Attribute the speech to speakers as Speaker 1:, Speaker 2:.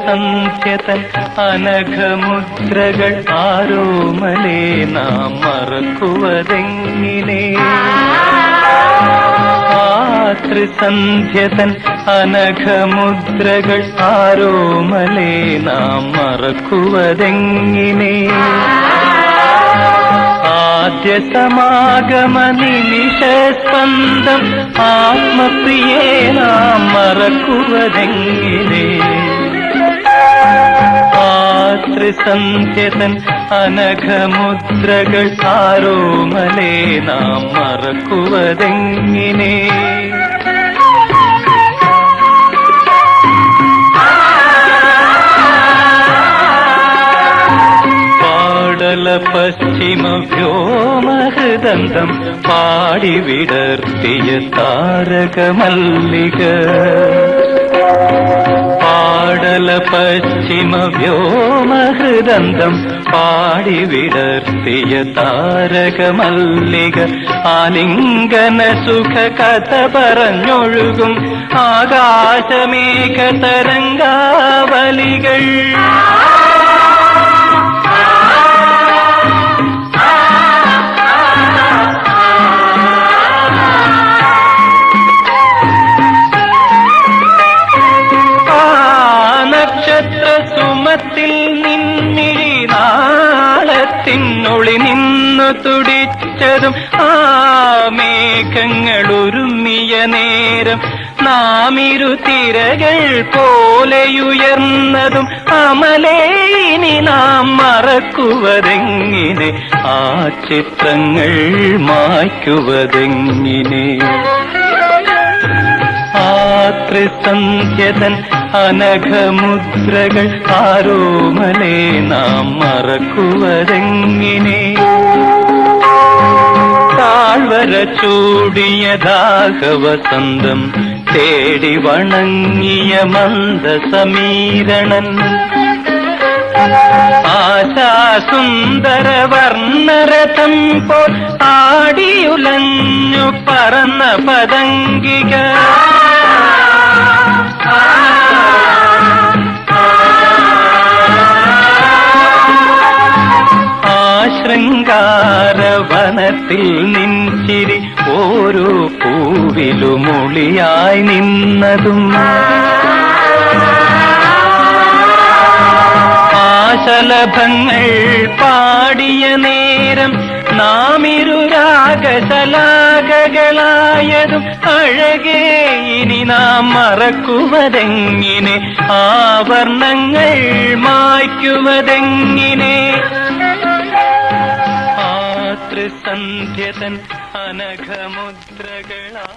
Speaker 1: ആതൃസന്ധ്യതൻ അനഘമുദ്രകൾ ആരോമലേ നാം മറക്കുവതെങ്ങിനെ? ൃസന്ധ്യതൻ അനഘമുദ്രകൾ ആരോമലേ നാം മറക്കുവതെങ്ങിനെ? ആദ്യ സമാഗമ നിമിഷസ്പന്ദം ആത്മപ്രിയേ നാം മറക്കുവതെങ്ങിനെ? ആതൃസന്ധ്യതൻ അനഘമുദ്രകൾ ആരോമലേ നാം മറക്കുവതെങ്ങിനെ? പശ്ചിമ വ്യോമഹൃദന്തം പാടി വിടർത്തിയ താരകമല്ലിക. പാടല പശ്ചിമ വ്യോമഹൃദന്തം പാടി വിടർത്തിയ താരകമല്ലിക ആലിംഗന സുഖ കഥ പറഞ്ഞൊഴുകും ആകാശമേഘ തരംഗാവലികൾ. സുമത്തിൽ നിന്നിഴി നാളത്തിനുള്ളി നിന്നു തുടിച്ചതും ആ മേഘങ്ങൾ ഒരുമിയ നേരം നാമിരു തിരകൾ പോലെയുയർന്നതും അമലേനി നാം മറക്കുവതെങ്ങിനെ? ആ ചിത്രങ്ങൾ മായ്ക്കുവതെങ്ങിനെ? ആത്രിസന്ധ്യതൻ അനഘമുദ്രകൾ ആരോമലേ നാം മറക്കുവതെങ്ങിനെ? താഴ്വര ചൂടിയ ദാഹവസന്തം തേടി വണങ്ങിയ മന്ദ സമീരണൻ ആശാസുന്ദര വർണരഥം പോൽ ആടിയുലഞ്ഞു പറന്ന പതങ്കിക ശൃംഗാരവനത്തിൽ നിൻചിരി ഓരോ പൂവിലുമൊളിയായി നിന്നതും. ആശലഭങ്ങൾ പാടിയ നേരം നാമിരുരാഗശലാകകളായതും അഴകേ ഇനി നാം മറക്കുവതെങ്ങിനെ ആവർണങ്ങൾ മായ്ക്കുവതെങ്ങിനെ ആതൃസന്ധ്യതൻ അനഘമുദ്രകളാരോ